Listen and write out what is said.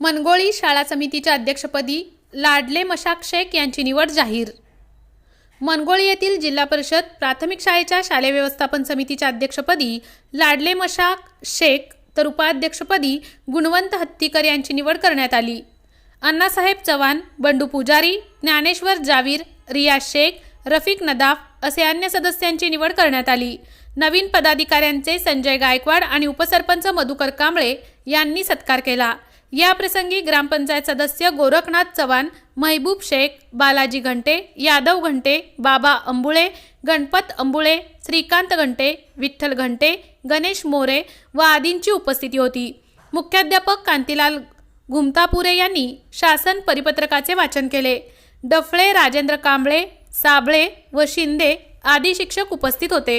मनगोळी शाळा समितीच्या अध्यक्षपदी लाडले मशाक शेख यांची निवड जाहीर. मनगोळी येथील जिल्हा परिषद प्राथमिक शाळेच्या शालेय व्यवस्थापन समितीच्या अध्यक्षपदी लाडले मशाक शेख तर उपाध्यक्षपदी गुणवंत हत्तीकर यांची निवड करण्यात आली. अण्णासाहेब चव्हाण बंडू पुजारी ज्ञानेश्वर जावीर रिया शेख रफिक नदाफ असे अन्य सदस्यांची निवड करण्यात आली. नवीन पदाधिकाऱ्यांचे संजय गायकवाड आणि उपसरपंच मधुकर कांबळे यांनी सत्कार केला. याप्रसंगी ग्रामपंचायत सदस्य गोरखनाथ चव्हाण महबूब शेख बालाजी घंटे यादव घंटे बाबा अंबुळे गणपत अंबुळे श्रीकांत घंटे विठ्ठल घंटे गणेश मोरे व आदींची उपस्थिती होती. मुख्याध्यापक कांतीलाल घुमतापुरे यांनी शासन परिपत्रकाचे वाचन केले. डफळे राजेंद्र कांबळे साबळे व शिंदे आदी शिक्षक उपस्थित होते.